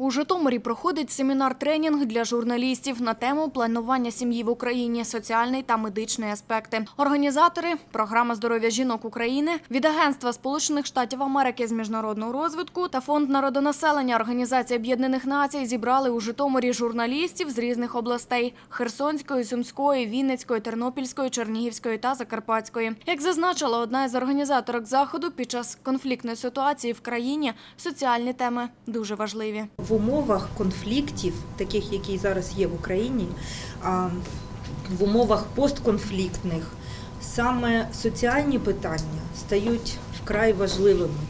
У Житомирі проходить семінар-тренінг для журналістів на тему планування сім'ї в Україні, соціальний та медичний аспекти. Організатори програма здоров'я жінок України від Агентства Сполучених Штатів Америки з міжнародного розвитку та фонд народонаселення Організації Об'єднаних Націй зібрали у Житомирі журналістів з різних областей: Херсонської, Сумської, Вінницької, Тернопільської, Чернігівської та Закарпатської. Як зазначила одна із організаторок заходу, під час конфліктної ситуації в країні соціальні теми дуже важливі. В умовах конфліктів, таких які зараз є в Україні, в умовах постконфліктних, саме соціальні питання стають вкрай важливими,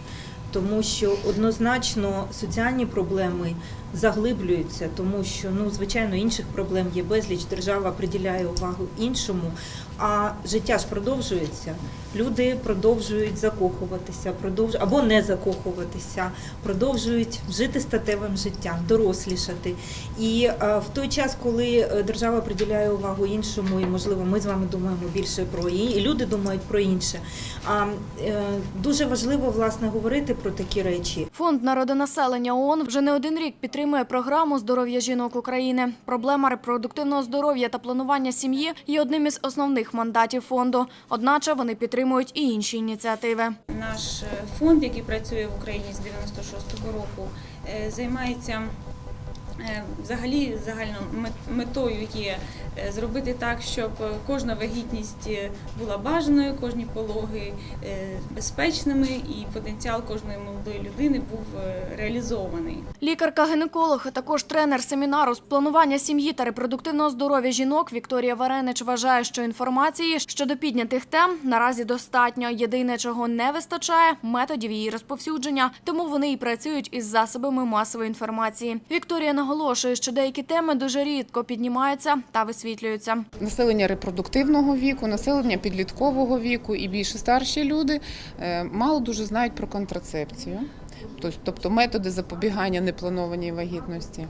тому що однозначно соціальні проблеми заглиблюються, тому що ну звичайно інших проблем є безліч. Держава приділяє увагу іншому, а життя ж продовжується. Люди продовжують закохуватися, продовж або не закохуватися, продовжують жити статевим життям, дорослішати. І е, в той час, коли е, держава приділяє увагу іншому, і можливо, ми з вами думаємо більше про і люди думають про інше. А е, дуже важливо власне говорити про такі речі. Фонд народонаселення ООН вже не один рік підтримує програму здоров'я жінок України. Проблема репродуктивного здоров'я та планування сім'ї є одним із основних мандатів фонду. Одначе вони підтримують і інші ініціативи. Наш е, фонд, який працює в Україні з 96-го року, е, займається взагалі загальною мет- метою є е, зробити так, щоб е, кожна вагітність е, була бажаною, кожні пологи е, безпечними і потенціал кожної молодої людини був е, реалізований. Лікарка-гінеколог, також тренер семінару з планування сім'ї та репродуктивного здоров'я жінок Вікторія Варенич вважає, що інформації щодо піднятих тем наразі достатньо. Єдине, чого не вистачає методів її розповсюдження, тому вони і працюють із засобами масової інформації. Вікторія наголошує, що деякі теми дуже рідко піднімаються та висвітлюються. Населення репродуктивного віку, населення підліткового віку і більше старші люди е, мало дуже знають про контрацепцію. Тобто- методи запобігання непланованій вагітності.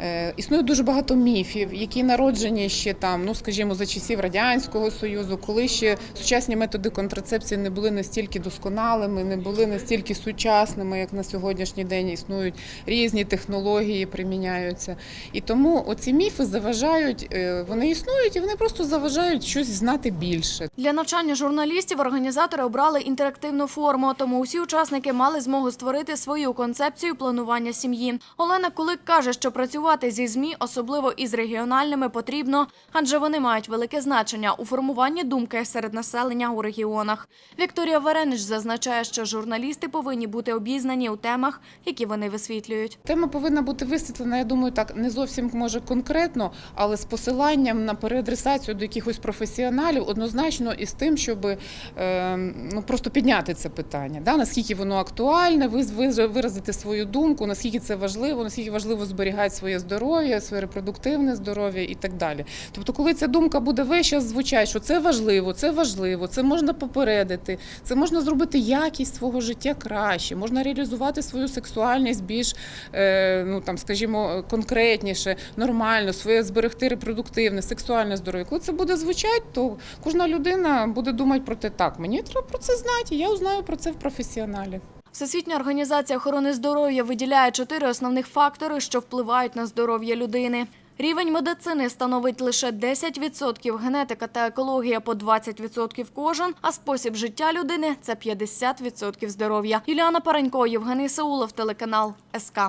Е, Існує дуже багато міфів, які народжені ще там, ну скажімо, за часів Радянського Союзу, коли ще сучасні методи контрацепції не були настільки досконалими, не були настільки сучасними, як на сьогоднішній день існують різні технології, приміняються. І тому оці міфи заважають, е, вони існують і вони просто заважають щось знати більше. Для навчання журналістів організатори обрали інтерактивну форму, тому усі учасники мали змогу створити свою концепцію планування сім'ї. Олена Кулик каже, що працювати зі ЗМІ, особливо із регіональними, потрібно, адже вони мають велике значення у формуванні думки серед населення у регіонах. Вікторія Варенич зазначає, що журналісти повинні бути обізнані у темах, які вони висвітлюють. Тема повинна бути висвітлена, я думаю, так не зовсім може конкретно, але з посиланням на переадресацію до якихось професіоналів, однозначно і з тим, щоб е, ну просто підняти це питання. Да? Наскільки воно актуальне, ви ви- виразити свою думку, наскільки це важливо, наскільки важливо зберігати своє здоров'я, своє репродуктивне здоров'я і так далі. Тобто, коли ця думка буде весь час звучати, що це важливо, це важливо, це можна попередити, це можна зробити якість свого життя краще, можна реалізувати свою сексуальність більш, е, ну там, скажімо, конкретніше, нормально, своє зберегти репродуктивне, сексуальне здоров'я. Коли це буде звучати, то кожна людина буде думати про те, так, мені треба про це знати, я узнаю про це в професіоналів. Всесвітня організація охорони здоров'я виділяє чотири основних фактори, що впливають на здоров'я людини. Рівень медицини становить лише 10%, генетика та екологія по 20% кожен, а спосіб життя людини – це 50% здоров'я. Юліана Паренько, Євгеній Саулов, телеканал СК.